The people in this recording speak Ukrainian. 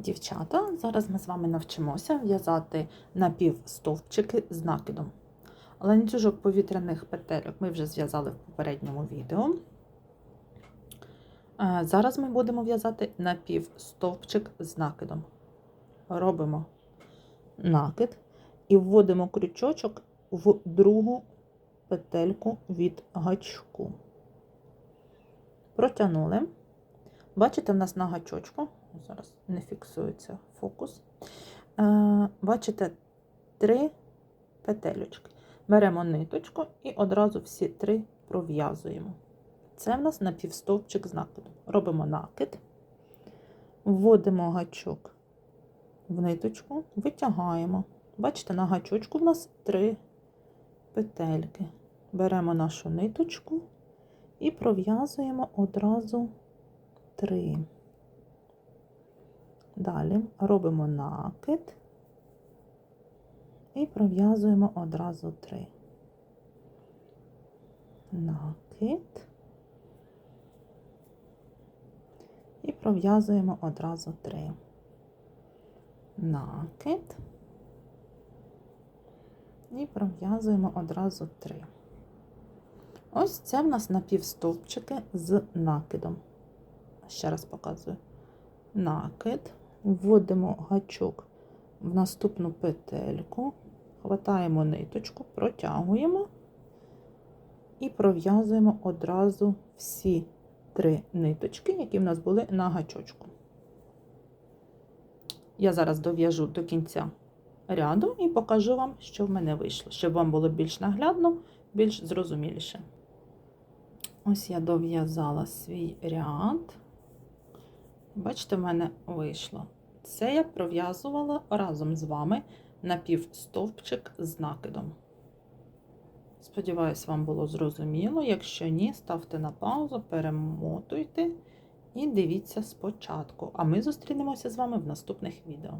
Дівчата, зараз ми з вами навчимося в'язати напівстовпчики з накидом. Ланцюжок повітряних петельок ми вже зв'язали в попередньому відео. Е, Зараз ми будемо в'язати напівстовпчик з накидом. Робимо накид і вводимо крючочок в другу петельку від гачку. Протягнули. Бачите, в нас на гачочку, зараз не фіксується фокус. Е, Бачите, три петелючки. Беремо ниточку і одразу всі три пров'язуємо. Це в нас напівстовпчик з накидом. Робимо накид, вводимо гачок в ниточку, витягаємо. Бачите, на гачочку в нас три петельки. Беремо нашу ниточку і пров'язуємо одразу три. Далі робимо накид і пров'язуємо одразу три. Накид і пров'язуємо одразу три. Накид і пров'язуємо одразу три. Ось це в нас напівстовпчики з накидом. Ще раз показую. Накид, вводимо гачок в наступну петельку, хватаємо ниточку, протягуємо і пров'язуємо одразу всі три ниточки, які в нас були на гачочку. Я зараз дов'яжу до кінця ряду і покажу вам, що в мене вийшло, щоб вам було більш наглядно, більш зрозуміліше. Ось я дов'язала свій ряд. Бачите, в мене вийшло. Це я пров'язувала разом з вами напівстовпчик з накидом. Сподіваюсь, вам було зрозуміло. Якщо ні, ставте на паузу, перемотуйте і дивіться спочатку. А ми зустрінемося з вами в наступних відео.